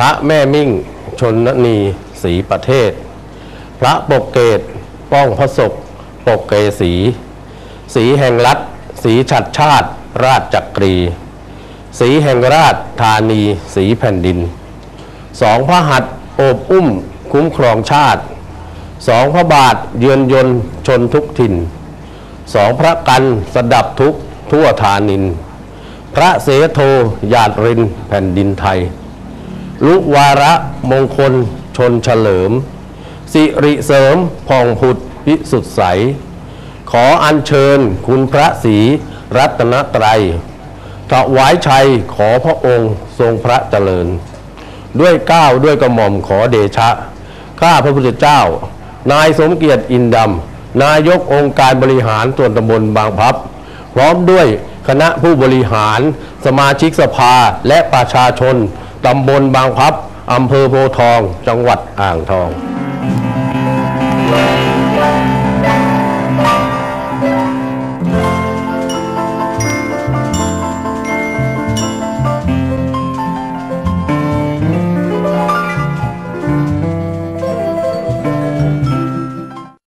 ระแม่มิ่ง ชนนีศรีประเทศ พระปกเกตป้องพระศกปกเกสีสีแห่งรัฐ สีฉัดชาติ ราชจักรี สีแห่งราชธานี สีแผ่นดิน สองพระหัตถ์โอบอุ้มคุ้มครองชาติ สองพระบาทเยือนยนชนทุกถิ่น สองพระกันสดับทุกทั่วธานิน พระเสโทญาติรินแผ่นดินไทย ลุวาระมงคลชนเฉลิม สิริเสริมพองผุดพิสุทธิ์ใส ขออัญเชิญคุณพระศรีรัตนตรัยถวายชัยขอพระองค์ทรงพระเจริญ ด้วยก้าวด้วยกระหม่อมขอเดชะ ข้าพระพุทธเจ้า นายสมเกียรติอินดำนายกองค์การบริหารส่วนตำบลบางพับ พร้อมด้วยคณะผู้บริหาร สมาชิกสภาและประชาชน ตำบลบางพลับอำเภอโพทอง จังหวัดอ่างทอง